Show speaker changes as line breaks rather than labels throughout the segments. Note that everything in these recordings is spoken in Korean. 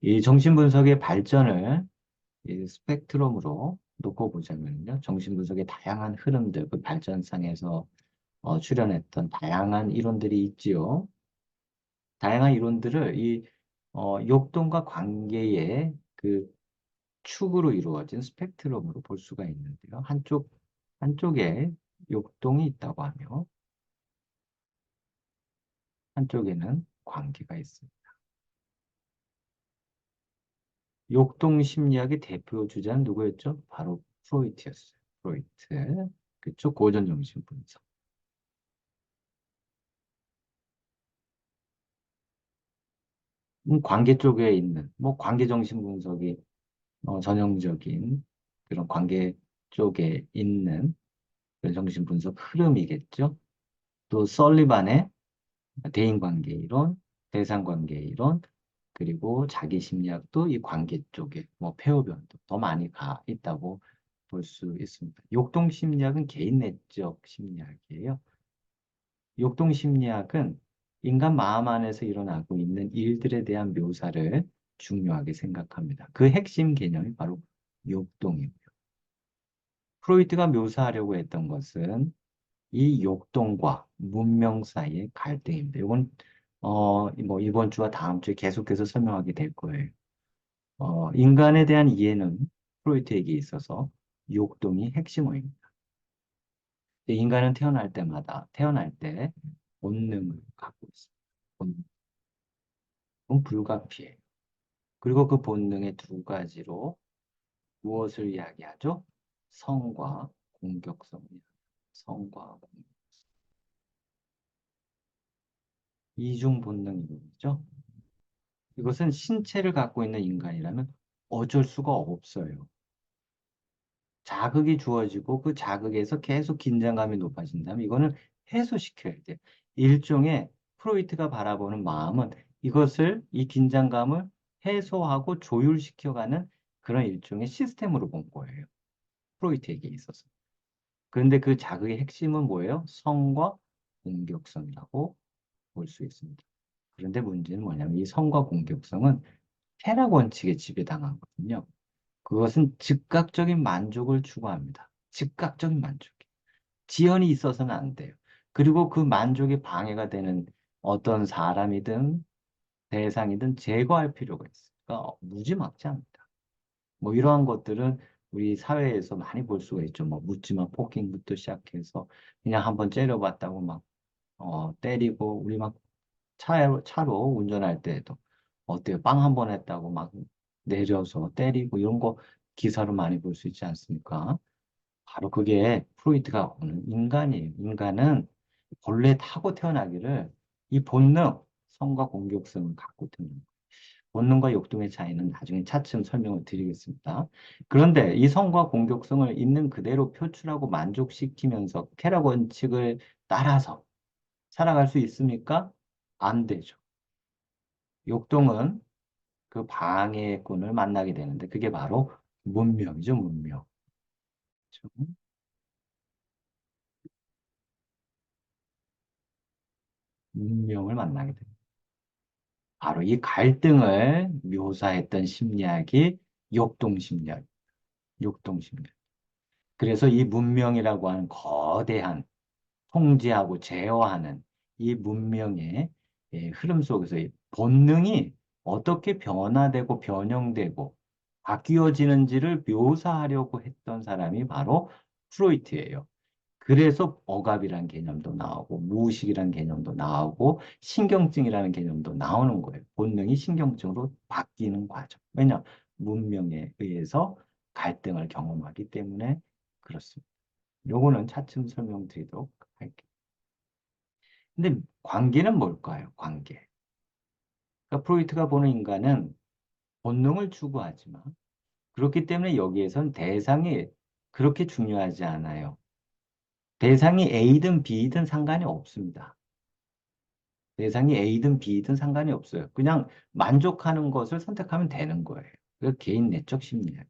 이 정신분석의 발전을 이 스펙트럼으로 놓고 보자면요. 정신분석의 다양한 흐름들, 그 발전상에서 어, 출현했던 다양한 이론들이 있지요. 다양한 이론들을 이 어, 욕동과 관계의 그 축으로 이루어진 스펙트럼으로 볼 수가 있는데요. 한쪽, 한쪽에 욕동이 있다고 하며, 한쪽에는 관계가 있습니다. 욕동 심리학의 대표 주자는 누구였죠? 바로 프로이트였어요. 프로이트. 그쪽 고전 정신 분석. 음, 관계 쪽에 있는 뭐 관계 정신 분석이 어, 전형적인 그런 관계 쪽에 있는 그런 정신 분석 흐름이겠죠. 또 설리반의 대인 관계 이론, 대상 관계 이론, 그리고 자기 심리학도 이 관계 쪽에 뭐 폐호변도 더 많이 가 있다고 볼 수 있습니다. 욕동 심리학은 개인 내적 심리학이에요. 욕동 심리학은 인간 마음 안에서 일어나고 있는 일들에 대한 묘사를 중요하게 생각합니다. 그 핵심 개념이 바로 욕동이고요. 프로이트가 묘사하려고 했던 것은 이 욕동과 문명 사이의 갈등입니다. 이건 어, 뭐 이번 주와 다음 주에 계속해서 설명하게 될 거예요. 어, 인간에 대한 이해는 프로이트에게 있어서 욕동이 핵심어입니다. 인간은 태어날 때마다 태어날 때 본능을 갖고 있습니다. 본능. 그건 불가피해요. 그리고 그 본능의 두 가지로 무엇을 이야기하죠? 성과 공격성입니다. 성과 공격성. 이중 본능이죠. 이것은 신체를 갖고 있는 인간이라면 어쩔 수가 없어요. 자극이 주어지고 그 자극에서 계속 긴장감이 높아진다면 이거는 해소시켜야 돼요. 일종의 프로이트가 바라보는 마음은 이것을 이 긴장감을 해소하고 조율시켜가는 그런 일종의 시스템으로 본 거예요. 프로이트에게 있어서. 그런데 그 자극의 핵심은 뭐예요? 성과 공격성이라고 볼 수 있습니다. 그런데 문제는 뭐냐면 이 성과 공격성은 쾌락 원칙에 지배당하거든요. 그것은 즉각적인 만족을 추구합니다. 즉각적인 만족. 지연이 있어서는 안 돼요. 그리고 그 만족에 방해가 되는 어떤 사람이든 대상이든 제거할 필요가 있어요. 그러니까 무지막지합니다. 뭐 이러한 것들은 우리 사회에서 많이 볼 수가 있죠. 뭐 묻지마 폭행부터 시작해서 그냥 한번 째려봤다고 막 어, 때리고 우리 막 차로, 차로 운전할 때에도 어때요? 빵 한 번 했다고 막 내려서 때리고 이런 거 기사로 많이 볼 수 있지 않습니까? 바로 그게 프로이트가 오는 인간이에요. 인간은 본래 타고 태어나기를 이 본능, 성과 공격성을 갖고 태어난 거예요. 본능과 욕동의 차이는 나중에 차츰 설명을 드리겠습니다. 그런데 이 성과 공격성을 있는 그대로 표출하고 만족시키면서 쾌락 원칙을 따라서 살아갈 수 있습니까? 안 되죠. 욕동은 그 방해꾼을 만나게 되는데 그게 바로 문명이죠, 문명. 그렇죠? 문명을 만나게 됩니다. 바로 이 갈등을 묘사했던 심리학이 욕동 심리학, 욕동 심리학. 그래서 이 문명이라고 하는 거대한 통제하고 제어하는 이 문명의 예, 흐름 속에서 본능이 어떻게 변화되고 변형되고 바뀌어지는지를 묘사하려고 했던 사람이 바로 프로이트예요. 그래서 억압이라는 개념도 나오고 무의식이라는 개념도 나오고 신경증이라는 개념도 나오는 거예요. 본능이 신경증으로 바뀌는 과정. 왜냐? 문명에 의해서 갈등을 경험하기 때문에 그렇습니다. 요거는 차츰 설명드리도록 할게요. 근데 관계는 뭘까요? 관계. 그러니까 프로이트가 보는 인간은 본능을 추구하지만 그렇기 때문에 여기에선 대상이 그렇게 중요하지 않아요. 대상이 A든 B든 상관이 없습니다. 대상이 A든 B든 상관이 없어요. 그냥 만족하는 것을 선택하면 되는 거예요. 그 개인 내적 심리학.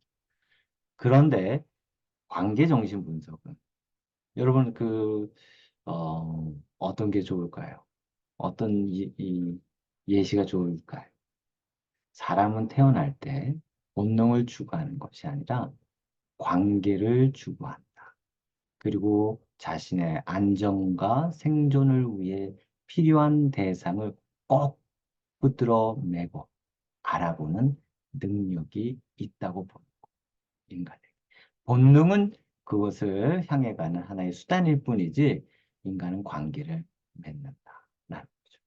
그런데 관계 정신 분석은 여러분 그 어, 어떤 게 좋을까요? 어떤 이, 이 예시가 좋을까요? 사람은 태어날 때 본능을 추구하는 것이 아니라 관계를 추구한다. 그리고 자신의 안정과 생존을 위해 필요한 대상을 꼭 붙들어 매고 알아보는 능력이 있다고 보는 거, 인간에게. 본능은 그것을 향해 가는 하나의 수단일 뿐이지 인간은 관계를 맺는다. 라는 거죠.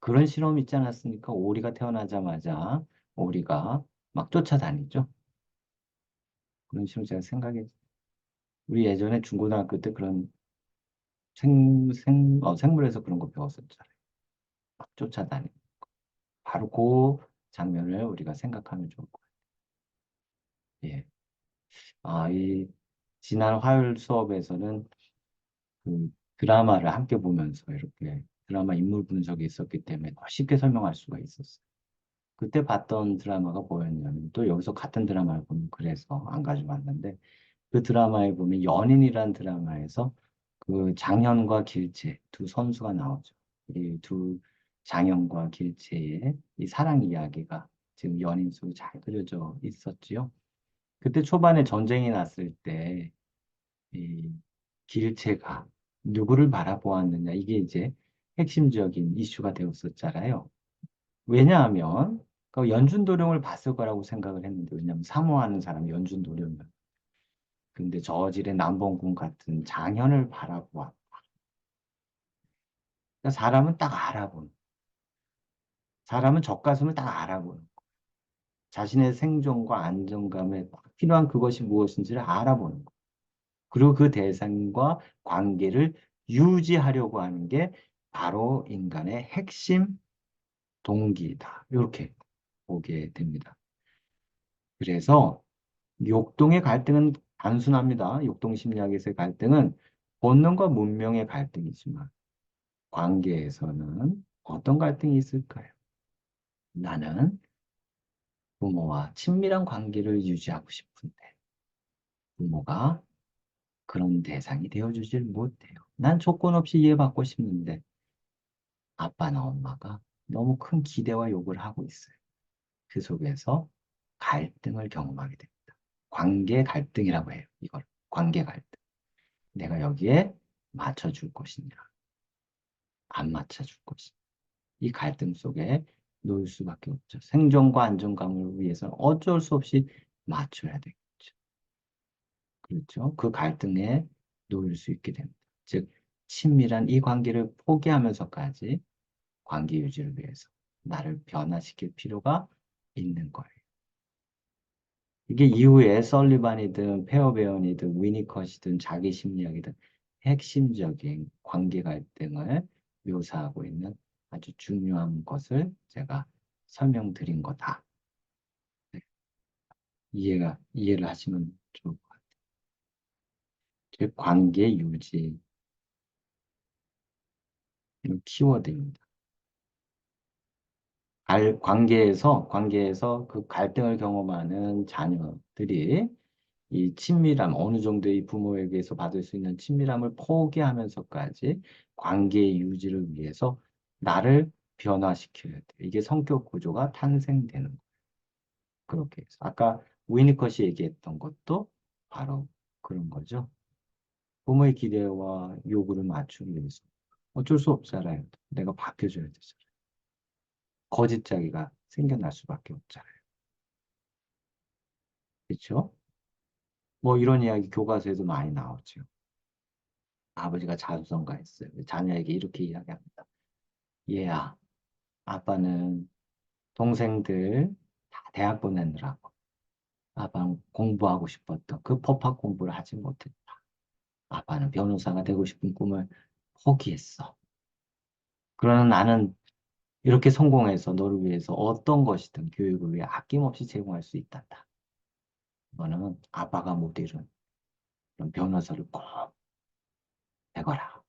그런 실험 있지 않았습니까? 오리가 태어나자마자 오리가 막 쫓아다니죠. 그런 실험 제가 생각해 우리 예전에 중고등학교 때 그런 생, 생, 어, 생물에서 그런 거 배웠었잖아요. 막 쫓아다니는 거. 바로 그 장면을 우리가 생각하면 좋을 것 같아요. 예. 아, 이, 지난 화요일 수업에서는 그 드라마를 함께 보면서 이렇게 드라마 인물 분석이 있었기 때문에 더 쉽게 설명할 수가 있었어요. 그때 봤던 드라마가 뭐였냐면 또 여기서 같은 드라마를 보면 그래서 안 가져왔는데 그 드라마에 보면 연인이란 드라마에서 그 장현과 길채 두 선수가 나오죠. 이 두 장현과 길채의 이 사랑 이야기가 지금 연인 속에 잘 그려져 있었지요. 그때 초반에 전쟁이 났을 때 이 길채가 누구를 바라보았느냐 이게 이제 핵심적인 이슈가 되었었잖아요. 왜냐하면 그 연준도령을 봤을 거라고 생각을 했는데 왜냐하면 사모하는 사람이 연준도령이었 근데 저질의 남봉군 같은 장현을 바라보았다. 그러니까 사람은 딱 알아보는. 사람은 젖가슴을 딱 알아보는. 자신의 생존과 안정감에 필요한 그것이 무엇인지를 알아보는 거. 그리고 그 대상과 관계를 유지하려고 하는 게 바로 인간의 핵심 동기다. 이렇게 보게 됩니다. 그래서 욕동의 갈등은 단순합니다. 욕동 심리학에서의 갈등은 본능과 문명의 갈등이지만 관계에서는 어떤 갈등이 있을까요? 나는 부모와 친밀한 관계를 유지하고 싶은데 부모가 그런 대상이 되어주질 못해요. 난 조건 없이 이해받고 싶은데 아빠나 엄마가 너무 큰 기대와 요구를 하고 있어요. 그 속에서 갈등을 경험하게 됩니다. 관계 갈등이라고 해요. 이걸 관계 갈등. 내가 여기에 맞춰줄 것이냐, 안 맞춰줄 것이냐. 이 갈등 속에 놓일 수밖에 없죠. 생존과 안정감을 위해서는 어쩔 수 없이 맞춰야 되겠죠. 그렇죠. 그 갈등에 놓일 수 있게 됩니다. 즉, 친밀한 이 관계를 포기하면서까지 관계 유지를 위해서 나를 변화시킬 필요가 있는 거예요. 이게 이후에 설리반이든 페어베언이든 위니컷이든 자기 심리학이든 핵심적인 관계 갈등을 묘사하고 있는 아주 중요한 것을 제가 설명드린 거다. 네. 이해가, 이해를 하시면 좋을 것. 즉, 관계 유지. 키워드입니다. 갈, 관계에서, 관계에서 그 갈등을 경험하는 자녀들이 이 친밀함, 어느 정도의 부모에게서 받을 수 있는 친밀함을 포기하면서까지 관계의 유지를 위해서 나를 변화시켜야 돼. 이게 성격 구조가 탄생되는 거예요. 그렇게 해서. 아까 위니컷이 얘기했던 것도 바로 그런 거죠. 부모의 기대와 요구를 맞추기 위해서 어쩔 수 없잖아요. 내가 바뀌어줘야 되잖아요. 거짓자기가 생겨날 수밖에 없잖아요. 그렇죠? 뭐 이런 이야기 교과서에도 많이 나오죠. 아버지가 자수성가했어요. 자녀에게 이렇게 이야기합니다. 얘야, 아빠는 동생들 다 대학 보내느라고 아빠는 공부하고 싶었던 그 법학 공부를 하지 못했다. 아빠는 변호사가 되고 싶은 꿈을 포기했어. 그러나 나는 이렇게 성공해서 너를 위해서 어떤 것이든 교육을 위해 아낌없이 제공할 수 있단다. 너는 아빠가 못 이룬 그런 변호사를 꼭 되거라.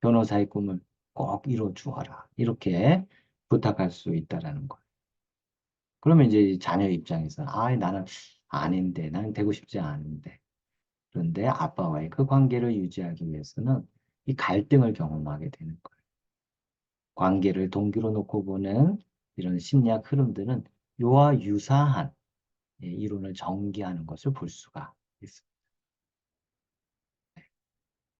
변호사의 꿈을 꼭 이뤄 주어라. 이렇게 부탁할 수 있다라는 거예요. 그러면 이제 자녀 입장에서 아, 나는 아닌데, 나는 되고 싶지 않은데. 그런데 아빠와의 그 관계를 유지하기 위해서는 이 갈등을 경험하게 되는 거예요. 관계를 동기로 놓고 보는 이런 심리학 흐름들은 요와 유사한 예, 이론을 전개하는 것을 볼 수가 있습니다.